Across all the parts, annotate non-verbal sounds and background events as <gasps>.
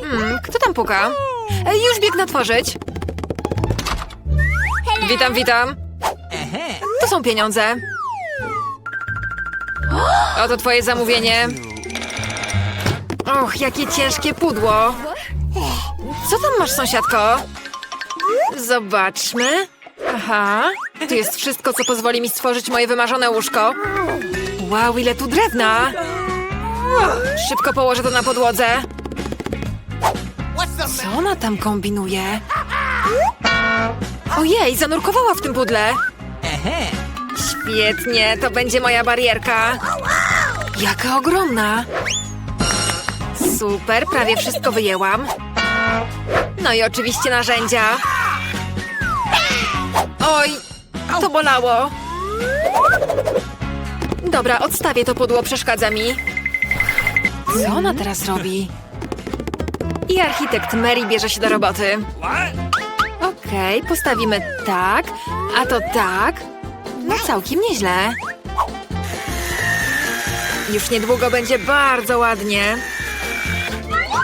Hmm, kto tam puka? Ej, już biegnę otworzyć. Witam, witam. To są pieniądze. Oto twoje zamówienie. Och, jakie ciężkie pudło. Co tam masz, sąsiadko? Zobaczmy. Aha, tu jest wszystko, co pozwoli mi stworzyć moje wymarzone łóżko. Wow, ile tu drewna! Szybko położę to na podłodze. Co ona tam kombinuje? Ojej, zanurkowała w tym pudle. Świetnie, to będzie moja barierka. Jaka ogromna. Super, prawie wszystko wyjęłam. No i oczywiście narzędzia. Oj, to bolało. Dobra, odstawię to pudło, przeszkadza mi. Co ona teraz robi? I architekt Mary bierze się do roboty. Okej, postawimy tak, a to tak. No całkiem nieźle. Już niedługo będzie bardzo ładnie.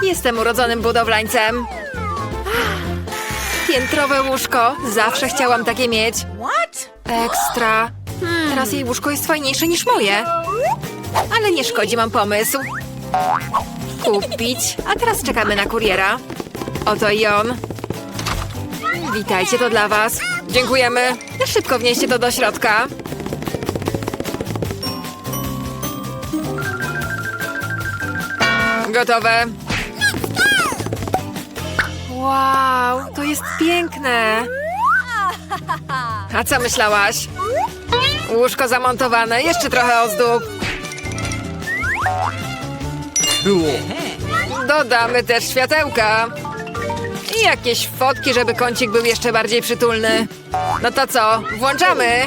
Jestem urodzonym budowlańcem. Piętrowe łóżko. Zawsze chciałam takie mieć. Ekstra. Teraz jej łóżko jest fajniejsze niż moje. Ale nie szkodzi, mam pomysł. Kupić. A teraz czekamy na kuriera. Oto i on. Witajcie, to dla was. Dziękujemy. Szybko wnieście to do środka. Gotowe. Wow, to jest piękne. A co myślałaś? Łóżko zamontowane, jeszcze trochę ozdób. Dodamy też światełka. I jakieś fotki, żeby kącik był jeszcze bardziej przytulny. No to co, włączamy?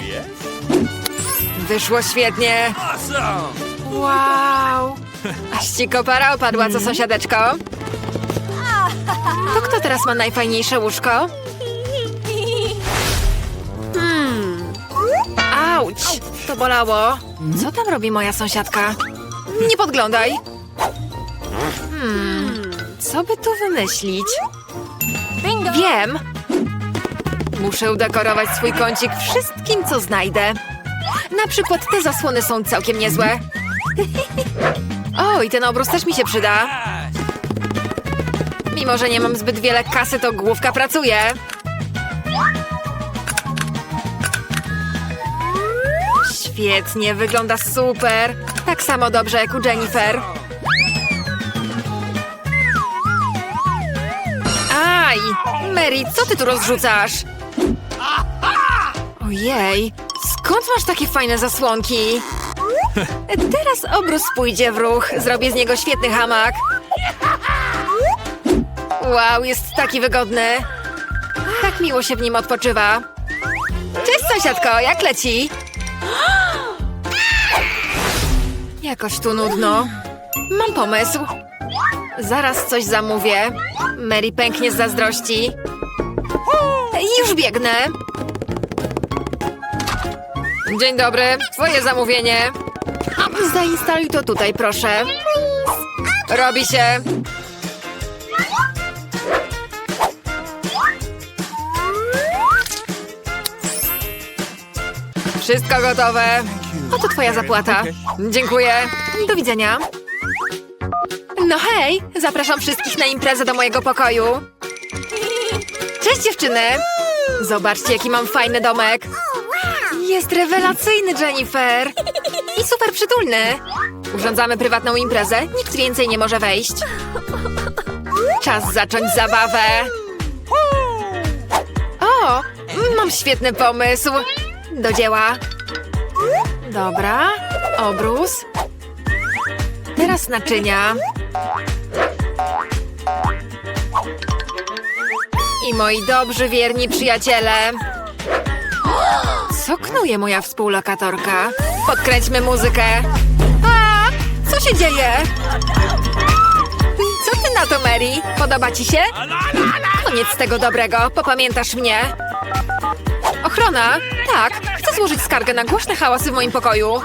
Wyszło świetnie. Wow. Aż ci kopara opadła, co sąsiadeczko? To kto teraz ma najfajniejsze łóżko? Hmm. Auć, to bolało. Co tam robi moja sąsiadka? Nie podglądaj. Hmm, co by tu wymyślić? Wiem. Muszę udekorować swój kącik wszystkim, co znajdę. Na przykład te zasłony są całkiem niezłe. O, i ten obrus też mi się przyda. Mimo, że nie mam zbyt wiele kasy, to główka pracuje. Świetnie, wygląda super. Tak samo dobrze jak u Jennifer. Mary, co ty tu rozrzucasz? Ojej, skąd masz takie fajne zasłonki? <laughs> Teraz obrus pójdzie w ruch. Zrobię z niego świetny hamak. Wow, jest taki wygodny. Tak miło się w nim odpoczywa. Cześć, sąsiadko, jak leci? <gasps> Jakoś tu nudno. Mam pomysł. Zaraz coś zamówię. Mary pęknie z zazdrości. Już biegnę. Dzień dobry, twoje zamówienie. Zainstaluj to tutaj, proszę. Robi się. Wszystko gotowe. Oto twoja zapłata. Dziękuję. Do widzenia. No hej, zapraszam wszystkich na imprezę do mojego pokoju. Cześć dziewczyny. Zobaczcie, jaki mam fajny domek. Jest rewelacyjny, Jennifer. I super przytulny. Urządzamy prywatną imprezę. Nikt więcej nie może wejść. Czas zacząć zabawę. O, mam świetny pomysł. Do dzieła. Dobra, obrus. Teraz naczynia. I moi dobrzy, wierni przyjaciele. Co knuje moja współlokatorka? Podkręćmy muzykę. A, co się dzieje? Co ty na to, Mary? Podoba ci się? Koniec tego dobrego, popamiętasz mnie. Ochrona? Tak, chcę złożyć skargę na głośne hałasy w moim pokoju.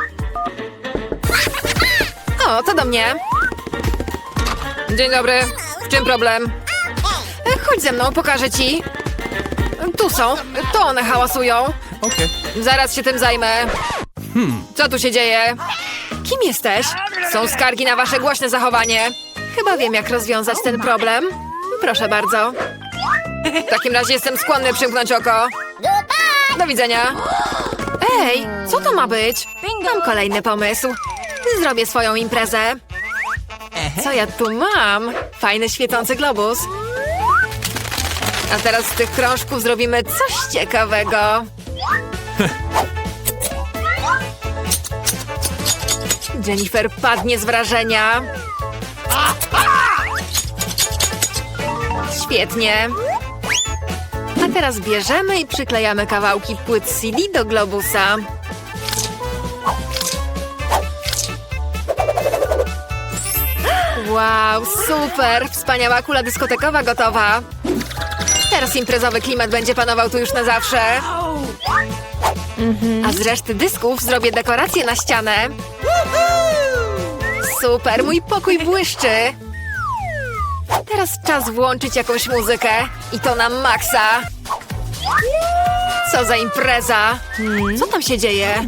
O, to do mnie. Dzień dobry. W czym problem? E, Chodź ze mną, pokażę ci. Tu są. To one hałasują. Okay. Zaraz się tym zajmę. Co tu się dzieje? Kim jesteś? Są skargi na wasze głośne zachowanie. Chyba wiem, jak rozwiązać ten problem. Proszę bardzo. W takim razie jestem skłonny przymknąć oko. Do widzenia. Ej, co to ma być? Mam kolejny pomysł. Zrobię swoją imprezę. Co ja tu mam? Fajny świecący globus. A teraz z tych krążków zrobimy coś ciekawego. Jennifer padnie z wrażenia. Świetnie. A teraz bierzemy i przyklejamy kawałki płyt CD do globusa. Wow, super! Wspaniała kula dyskotekowa gotowa. Teraz imprezowy klimat będzie panował tu już na zawsze. A z reszty dysków zrobię dekorację na ścianę. Super, mój pokój błyszczy. Teraz czas włączyć jakąś muzykę. I to na maksa. Co za impreza! Co tam się dzieje?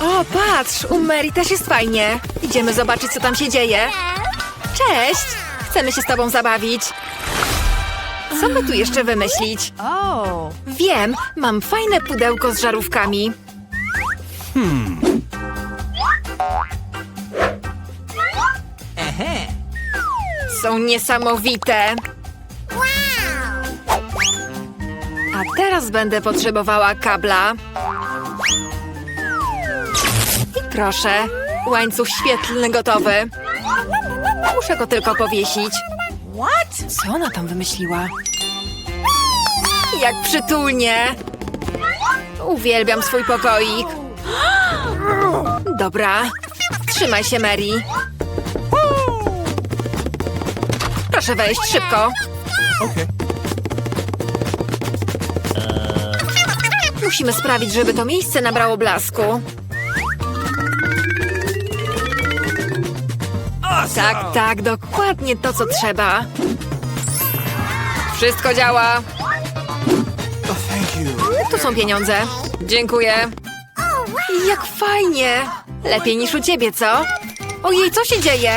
O, patrz, u Mary też jest fajnie. Idziemy zobaczyć, co tam się dzieje. Cześć! Chcemy się z tobą zabawić. Co by tu jeszcze wymyślić? Wiem, mam fajne pudełko z żarówkami. Są niesamowite. A teraz będę potrzebowała kabla. I proszę, łańcuch świetlny gotowy. Muszę go tylko powiesić. What? Co ona tam wymyśliła? Jak przytulnie! Uwielbiam swój pokoik. Dobra, trzymaj się, Mary. Proszę wejść szybko. Musimy sprawić, żeby to miejsce nabrało blasku. Tak, tak, dokładnie to, co trzeba. Wszystko działa. Oh. Tu są pieniądze. Dziękuję. Jak fajnie! Lepiej niż u ciebie, co? Ojej, co się dzieje?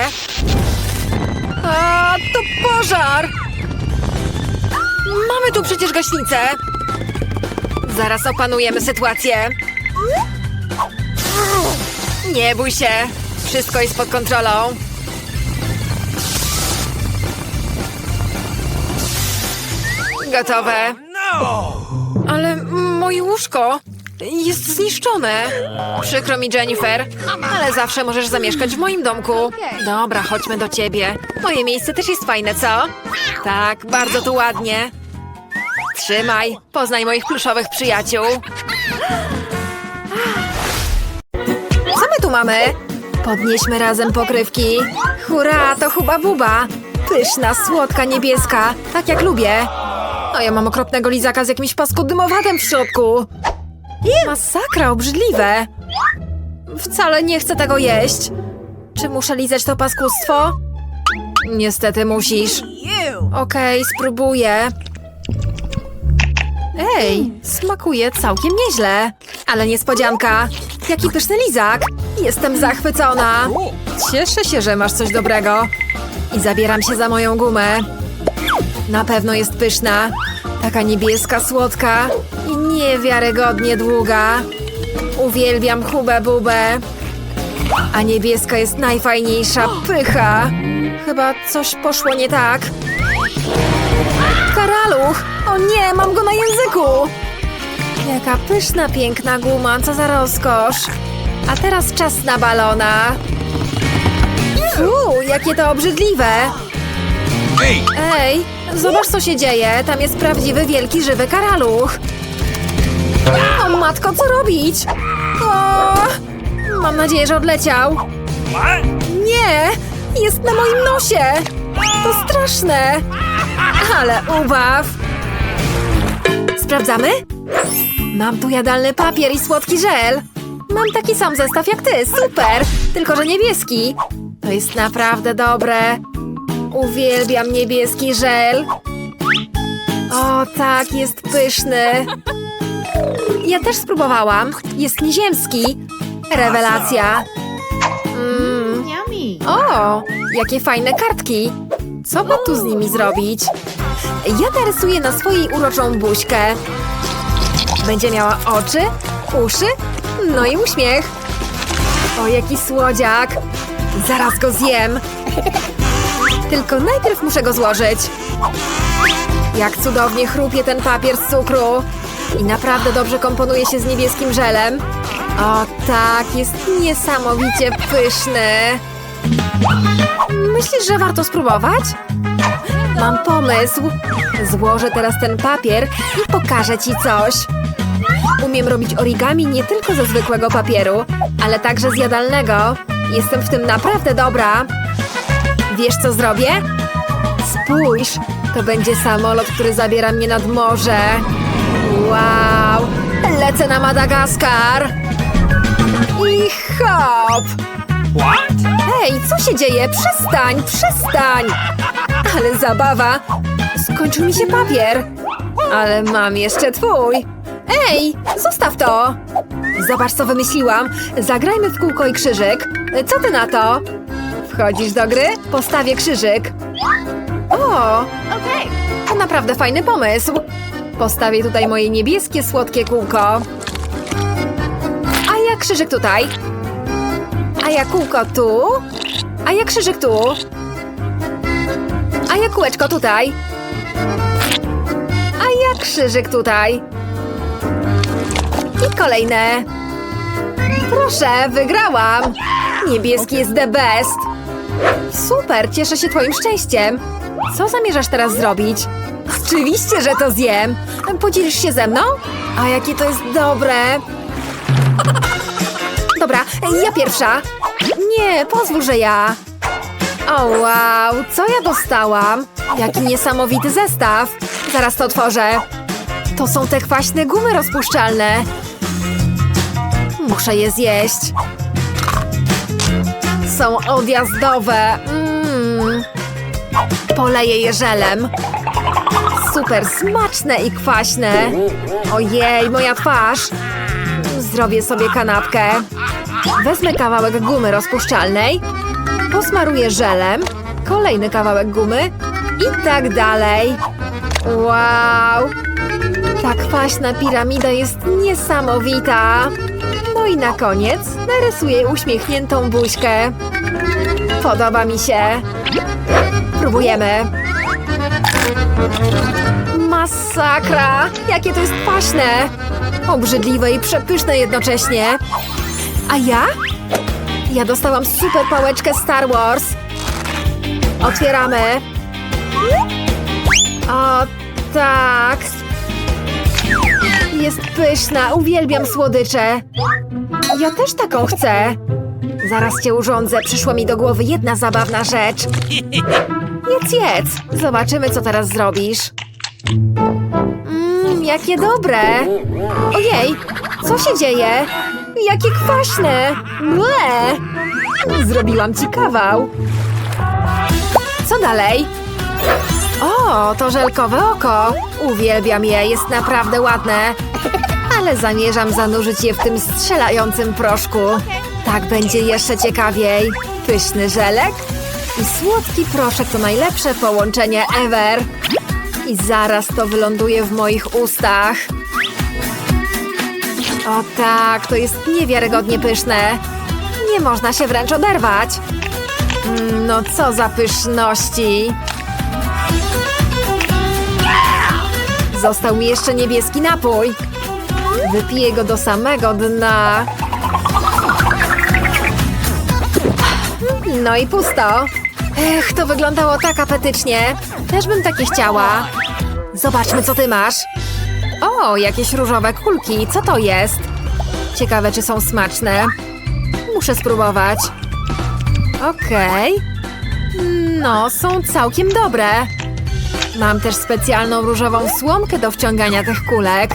A, to pożar! Mamy tu przecież gaśnicę. Zaraz opanujemy sytuację. Nie bój się. Wszystko jest pod kontrolą. Gotowe. Ale moje łóżko jest zniszczone. Przykro mi, Jennifer, ale zawsze możesz zamieszkać w moim domku. Dobra, chodźmy do ciebie. Moje miejsce też jest fajne, co? Tak, bardzo tu ładnie. Trzymaj, poznaj moich pluszowych przyjaciół. Co my tu mamy? Podnieśmy razem pokrywki. Hurra, to huba buba. Pyszna, słodka, niebieska, tak jak lubię. A ja mam okropnego lizaka z jakimś paskudymowatem w środku. Masakra, obrzydliwe. Wcale nie chcę tego jeść. Czy muszę lizać to paskustwo? Niestety musisz. Okej, spróbuję. Ej, smakuje całkiem nieźle. Ale niespodzianka. Jaki pyszny lizak. Jestem zachwycona. Cieszę się, że masz coś dobrego. I zabieram się za moją gumę. Na pewno jest pyszna. Taka niebieska, słodka i niewiarygodnie długa. Uwielbiam hubę bubę. A niebieska jest najfajniejsza. Pycha. Chyba coś poszło nie tak. Karaluch! O nie, mam go na języku! Jaka pyszna, piękna guma, co za rozkosz. A teraz czas na balona. Fuu, jakie to obrzydliwe. Hey! Ej, zobacz co się dzieje. Tam jest prawdziwy, wielki, żywy karaluch. O matko, co robić? O, mam nadzieję, że odleciał. Nie, jest na moim nosie. To straszne. Ale ubaw. Sprawdzamy? Mam tu jadalny papier i słodki żel. Mam taki sam zestaw jak ty, super. Tylko, że niebieski. To jest naprawdę dobre. Uwielbiam niebieski żel. O, tak, jest pyszny. Ja też spróbowałam. Jest nieziemski. Rewelacja. Mm. O, jakie fajne kartki. Co by tu z nimi zrobić? Ja narysuję na swojej uroczą buźkę. Będzie miała oczy, uszy, no i uśmiech. O, jaki słodziak. Zaraz go zjem. Tylko najpierw muszę go złożyć. Jak cudownie chrupie ten papier z cukru. I naprawdę dobrze komponuje się z niebieskim żelem. O tak, jest niesamowicie pyszny. Myślisz, że warto spróbować? Mam pomysł. Złożę teraz ten papier i pokażę ci coś. Umiem robić origami nie tylko ze zwykłego papieru, ale także z jadalnego. Jestem w tym naprawdę dobra. Wiesz, co zrobię? Spójrz, to będzie samolot, który zabiera mnie nad morze. Wow! Lecę na Madagaskar! I hop! Hej, co się dzieje? Przestań, przestań! Ale zabawa! Skończył mi się papier! Ale mam jeszcze twój! Ej, zostaw to! Zobacz, co wymyśliłam. Zagrajmy w kółko i krzyżyk. Co ty na to? Wchodzisz do gry? Postawię krzyżyk. O, to naprawdę fajny pomysł. Postawię tutaj moje niebieskie, słodkie kółko. A ja krzyżyk tutaj. A ja kółko tu. A ja krzyżyk tu. A ja kółeczko tutaj. A ja krzyżyk tutaj. I kolejne. Proszę, wygrałam. Niebieski jest the best. Super, cieszę się twoim szczęściem. Co zamierzasz teraz zrobić? Oczywiście, że to zjem. Podzielisz się ze mną? A jakie to jest dobre. Dobra, ja pierwsza. Nie, pozwól, że ja. O wow, co ja dostałam? Jaki niesamowity zestaw. Zaraz to otworzę. To są te kwaśne gumy rozpuszczalne. Muszę je zjeść. Są odjazdowe. Mmm. Poleję je żelem. Super smaczne i kwaśne. Ojej, moja twarz. Zrobię sobie kanapkę. Wezmę kawałek gumy rozpuszczalnej. Posmaruję żelem. Kolejny kawałek gumy. I tak dalej. Wow! Ta kwaśna piramida jest niesamowita. No i na koniec narysuję uśmiechniętą buźkę. Podoba mi się. Próbujemy. Masakra! Jakie to jest kwaśne! Obrzydliwe i przepyszne jednocześnie. A ja? Ja dostałam super pałeczkę Star Wars. Otwieramy. O, tak. Jest pyszna, uwielbiam słodycze. Ja też taką chcę. Zaraz cię urządzę, przyszła mi do głowy jedna zabawna rzecz. Jedz, jedz. Zobaczymy, co teraz zrobisz. Mmm, jakie dobre. Ojej, co się dzieje? Jakie kwaśne. Ble. Zrobiłam ci kawał. Co dalej? O, to żelkowe oko. Uwielbiam je, jest naprawdę ładne. Ale zamierzam zanurzyć je w tym strzelającym proszku. Tak będzie jeszcze ciekawiej. Pyszny żelek i słodki proszek to najlepsze połączenie ever. I zaraz to wyląduje w moich ustach. O tak, to jest niewiarygodnie pyszne. Nie można się wręcz oderwać. Mm, No co za pyszności. Został mi jeszcze niebieski napój. Wypiję go do samego dna. No i pusto. Ech, to wyglądało tak apetycznie. Też bym takie chciała. Zobaczmy, co ty masz. O, jakieś różowe kulki. Co to jest? Ciekawe, czy są smaczne. Muszę spróbować. Okej. No, są całkiem dobre. Mam też specjalną różową słomkę do wciągania tych kulek.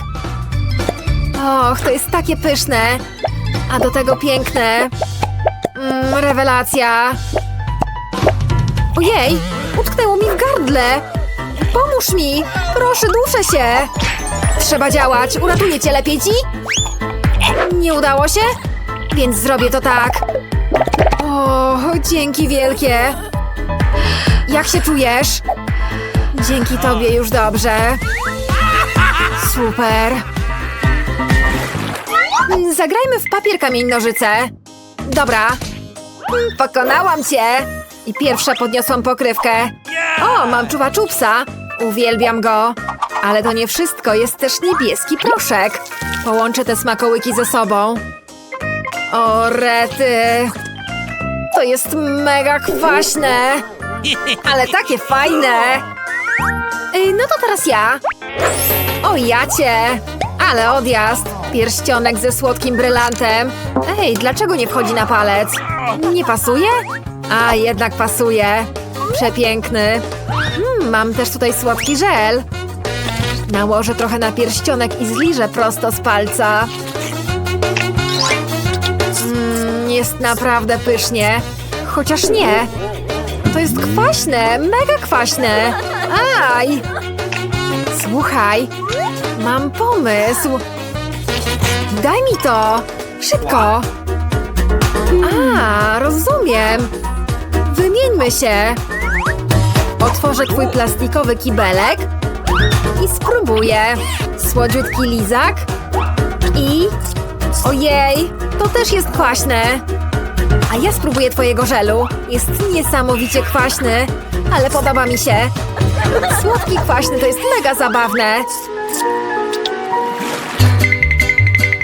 Och, to jest takie pyszne. A do tego piękne. Mm, rewelacja. Ojej, Utknęło mi w gardle. Pomóż mi! Proszę, duszę się! Trzeba działać. Uratuję cię, lepiej ci? Nie udało się? Więc zrobię to tak. O, dzięki wielkie. Jak się czujesz? Dzięki tobie już dobrze. Super. Zagrajmy w papier, kamień, nożyce. Dobra. Pokonałam cię. I pierwsza podniosłam pokrywkę. O, mam czuwa czupsa. Uwielbiam go. Ale to nie wszystko, jest też niebieski proszek. Połączę te smakołyki ze sobą. O, rety. To jest mega kwaśne. Ale takie fajne. Ej, no to teraz ja. O, ja cię. Ale odjazd. Pierścionek ze słodkim brylantem. Ej, dlaczego nie wchodzi na palec? Nie pasuje? A, jednak pasuje. Przepiękny. Mm, mam też tutaj słodki żel. Nałożę trochę na pierścionek i zliżę prosto z palca. Mm, jest naprawdę pysznie. Chociaż nie. To jest kwaśne, mega kwaśne. Aj! Słuchaj, mam pomysł. Daj mi to! Szybko! A, rozumiem. Wymieńmy się. Otworzę twój plastikowy kibelek i spróbuję. Słodziutki lizak i... Ojej, to też jest kwaśne. A ja spróbuję twojego żelu. Jest niesamowicie kwaśny, ale podoba mi się. Słodki kwaśny to jest mega zabawne.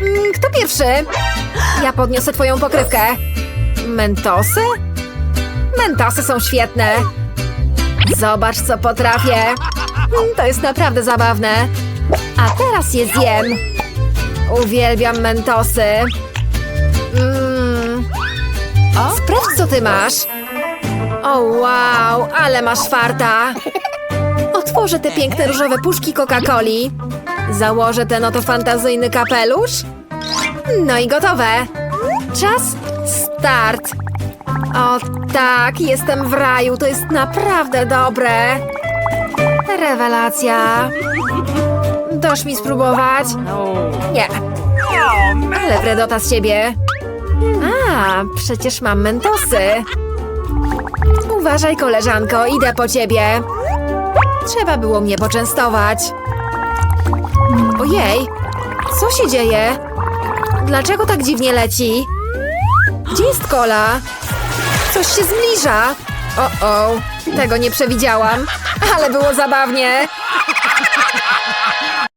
Mm, Kto pierwszy? Ja podniosę twoją pokrywkę. Mentosy? Mentosy są świetne. Zobacz, co potrafię. Mm, To jest naprawdę zabawne. A teraz je zjem. Uwielbiam mentosy. Mm. Sprawdź, co ty masz. O, wow, ale masz farta. Otworzę te piękne różowe puszki Coca-Coli. Założę ten oto fantazyjny kapelusz. No i gotowe. Czas start. O tak, jestem w raju, to jest naprawdę dobre. Rewelacja. Dosz mi spróbować? Nie. Ale wredota z ciebie. A, przecież mam mentosy. Uważaj, koleżanko, idę po ciebie. Trzeba było mnie poczęstować. Ojej, co się dzieje? Dlaczego tak dziwnie leci? Gdzie jest kola? Coś się zbliża. O, o, tego nie przewidziałam, ale było zabawnie.